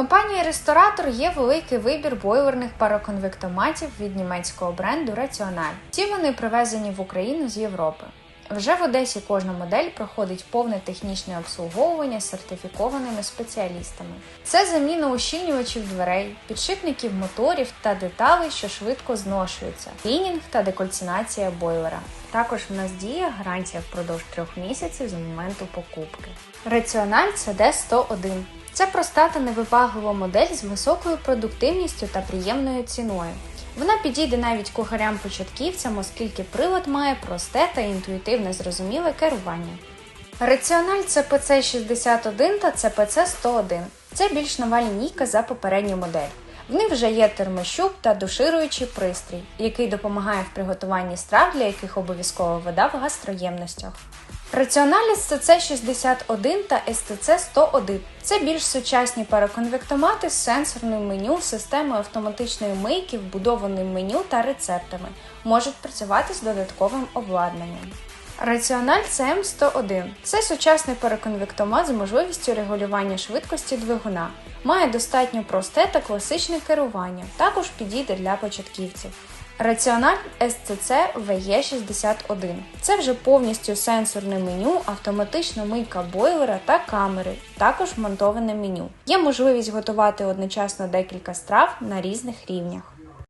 Компанії Ресторатор є великий вибір бойлерних пароконвектоматів від німецького бренду Rational. Ці вони привезені в Україну з Європи. Вже в Одесі кожна модель проходить повне технічне обслуговування з сертифікованими спеціалістами. Це заміна ущільнювачів дверей, підшипників моторів та деталей, що швидко зношуються, клінінг та декольцинація бойлера. Також в нас діє гарантія впродовж трьох місяців з моменту покупки. Раціональ CD 101 це проста та невибаглива модель з високою продуктивністю та приємною ціною. Вона підійде навіть кухарям-початківцям, оскільки прилад має просте та інтуїтивне зрозуміле керування. Раціональ CPC 61 та CPC 101 це більш нова лінійка за попередню модель. В них вже є термощуп та душируючий пристрій, який допомагає в приготуванні страв, для яких обов'язкова вода в гастроємностях. Раціоналі STC 61 та STC 101 це більш сучасні параконвектомати з сенсорним меню, системою автоматичної мийки, вбудованим меню та рецептами. Можуть працювати з додатковим обладнанням. Раціональ CM101 це сучасний параконвектомат з можливістю регулювання швидкості двигуна. Має достатньо просте та класичне керування, також підійде для початківців. Раціональ SCC VE61 це вже повністю сенсорне меню, автоматична мийка бойлера та камери, також вмонтоване меню. Є можливість готувати одночасно декілька страв на різних рівнях.